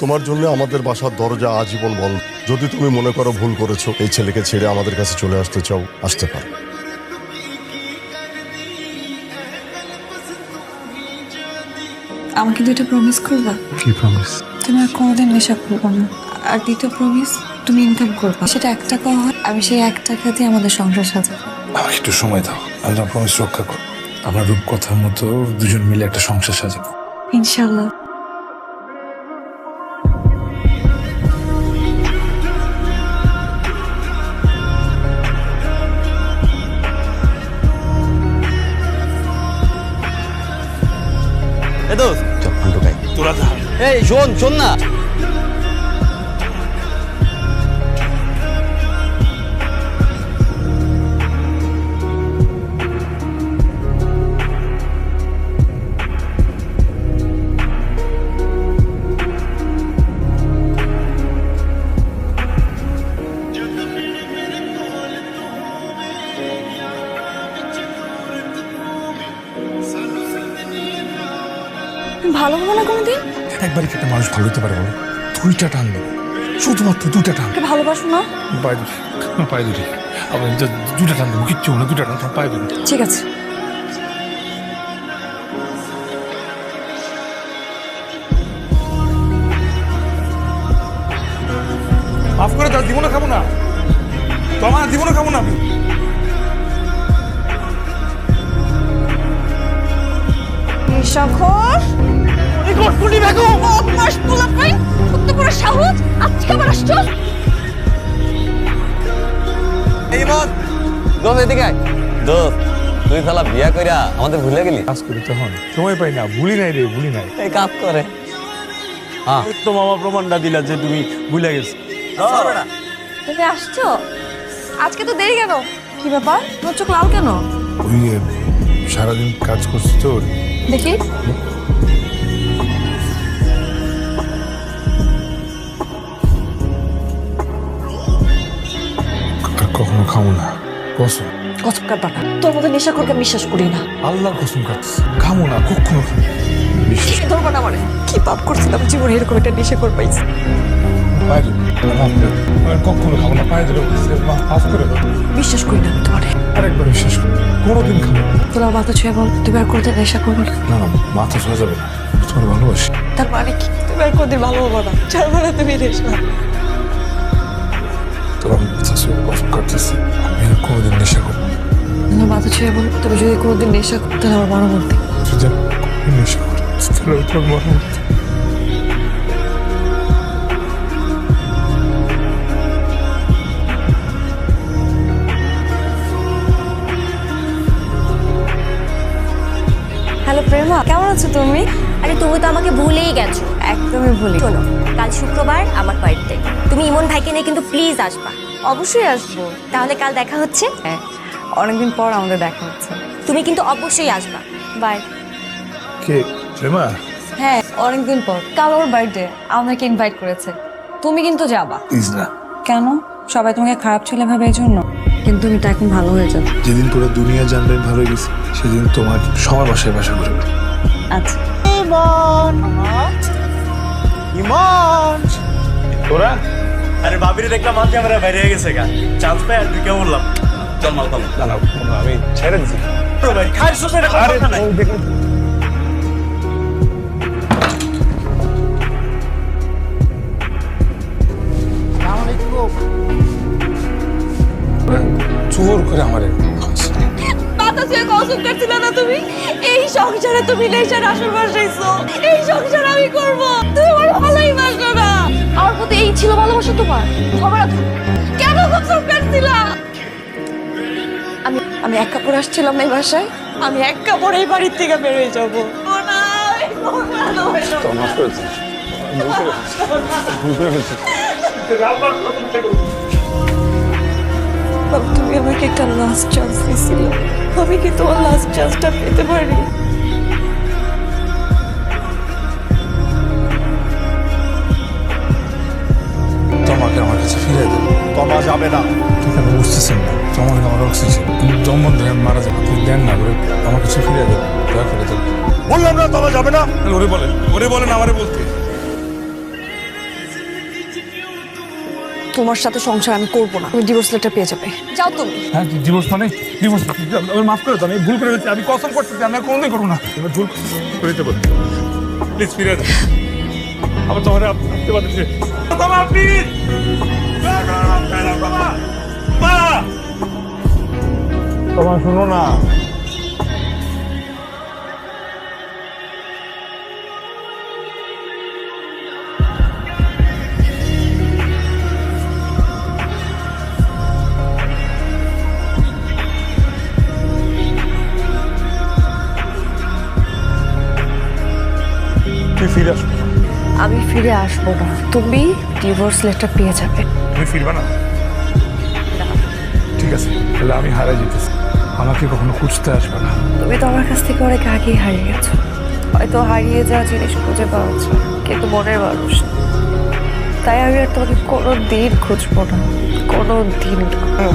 তোমার জন্য আমাদের বাসার দরজা আজীবন বন্ধ। যদি তুমি মনে করো ভুল করেছ এই ছেলেকে ছেড়ে আমাদের কাছে চলে আসতে চাও আসতে পারো। আমাকে দুইটা প্রমিস করবা? কি প্রমিস তুমি আর কোনোদিন নেশা করব না। আর দ্বিতীয় প্রমিস তুমি ইনকাম করবা। সেটা এক টাকা হয় আমি সেই এক টাকা দিয়ে আমাদের সংসার সাজাবো। আমাকে একটু সময় দাও আমি তোমার প্রমিস রক্ষা করো আমরা রূপকথার মতো দুজন মিলে একটা সংসার সাজাবো। ইনশাল্লাহ। এ দোস্ত। চল ফান্টু গাই তোরা যা এই শোন শোন না। ভালো হব না কোনোদিন? একবারই কি একটা মানুষ ভালো হতে পারে বলো? দুইটা টান দেবে শুধুমাত্র দুইটা টান। ভালোবাসো না। পায়ে দুটি পায়ে দুটি আবার দুইটা টান দেবো কিচ্ছু না দুইটা টান পায়ে দুটি ঠিক আছে। মাফ করে দাও জীবনে খাব না। তোমার জীবনে খাব না আমি। নিশাখর কুলি বেগম বদমাস পোলাপাই কত বড় সাহস। আজকে আবার আসছো? এই মত দোস্ত এদিকে আয়। দোস্ত তুই শালা বিয়া কইরা আমাদের ভুলে গেলি? কাজ করি তখন সময় পাই না ভুলি নাই রে ভুলি নাই। এই কাজ করে। হ্যাঁ। তো মামা প্রমাণটা দিলা যে তুমি ভুলে গেছো। তুমি আসছো? আজকে তো দেরি কেন? কি ব্যাপার? তোমার চোখ লাল কেন? ওই সারাদিন কাজ করছি তো দেখি। কখনো খাব না। কসম। কসম কার বাবা তোর মতো নেশা করকে বিশ্বাস করি না। আল্লাহর কসম কাটছি খাব না কখনো খাব। বিশ্বাস ধরবো না মানে কি পাপ করছিলাম জীবনে এরকম একটা নেশা কর পাইছি কখনো খাব না পায়ে ধরে। মাফ করে বিশ্বাস করি না আমি তোমারে। আরেকবার বিশ্বাস করো। কোনোদিন খাব তোরা মাথা ছুঁয়ে বল তুমি আর কোনোদিন নেশা করবে না। না মাথা সোজা যাবে তোমার ভালোবাসি। তার মানে কি? তুমি আর কোনোদিন ভালো হব না। যার মানে তুমি নেশা। তোর আমি আমি আর কোনোদিন নেশা করব না। মাথা ছুঁয়ে বল তুমি যদি কোনোদিন নেশা করতে আমার মধ্যে তুই যেন কোনোদিন নেশা করো তাহলে আমি তোর মনে হ্যালো প্রেমা কেমন আছো তুমি? আরে তুমি তো আমাকে ভুলেই গেছো। একদমই ভুলি শোনো কাল শুক্রবার আমার বার্থডে তুমি ইমন ভাইকে নিয়ে কিন্তু প্লিজ আসবা। অবশ্যই আসব। তাহলে কাল দেখা হচ্ছে? হ্যাঁ অনেকদিন পর আমাদের দেখা হচ্ছে। তুমি কিন্তু অবশ্যই আসবা। বাই। কে? প্রেমা হ্যাঁ অনেকদিন পর। কাল ওর বার্থডে আমাদেরকে ইনভাইট করেছে। তুমি কিন্তু যাবা। প্লিজ না কেন? সবাই তোমাকে খারাপ ছেলে ভাবে এই জন্য কিন্তু তুমি তো এখন ভালো হয়ে যাবে। যেদিন পুরো দুনিয়া জানবে ভালো গেছি সেদিন তোমার সবার বাসায় বাসা করবে আচ্ছা। ইমন। তোরা? আরে বাবিরে দেখলাম মাঝে আমরা বাইরে হয়ে গেছে গা। চান্স পাই আর তুই কেমন বললাম চল মাল পাবো না না আমি ছেড়ে দিচ্ছি ভাই খাই সুসে নাই। চোর করে আমারে। ছুঁয়ে কসম করছিল না তুমি? এই সংসারে তুমি নেশার আসর বসাইছো এই সংসার আমি করব। তুমি আমার ভালোই বাসো না। আমার প্রতি এই ছিল ভালোবাসা তোমার। খবর কেন কসম করছিলা আমি আমি এক কাপড় আসছিলাম না এই বাসায়। আমি এক কাপড় এই বাড়ির থেকে বেরোয় যাব। বাবা, আমাকে একটা লাস্ট চান্স দিয়েছিলে? আমি কি তোমার লাস্ট চান্সটা পেতে পারি? তোমাকে আমার কাছে ফিরে দেবো। তমা যাবে না। কেন বুঝতেছেন না। তোমাকে আমার অক্সিজেন। দম বন্ধ মারা যাব আপনি দেন না করে আমার কাছে ফিরে দেবো দয়া করে দেবো বললাম না তমা যাবে না। ওরে বলেন ওরে বলেন আমারে বলতে। তোমার সাথে সংসার আমি করব না। তুমি ডিভোর্স লেটার পেয়ে যাবে। যাও তুমি। হ্যাঁ ডিভোর্স মানে? ডিভোর্স আমি মাফ করে দাও আমি ভুল করে ফেলছি। আমি কসম করতেছি আমি আর কোনোদিন করব না। এবার ভুল করে দেবো প্লিজ ফিরে যাও আবার তোমার আসতে পারতেছি তোমার প্লিজ তোমার শুনো না। ফিরে আসব না। তুমি ডিভোর্স লেটার পেয়ে যাবে। তুমি ফিরবে না? ঠিক আছে তাহলে আমি হারাই যেতেছি। আমাকে কখনো খুঁজতে আসবে না। তুমি তো আমার কাছ থেকে অনেক আগেই হারিয়ে গেছো হয়তো হারিয়ে যাওয়া জিনিস খুঁজে পাওয়া যায় কিন্তু মনের মানুষ তাই আমি আর তোমাকে কোনো দিন খুঁজবো না। কোনো দিন না।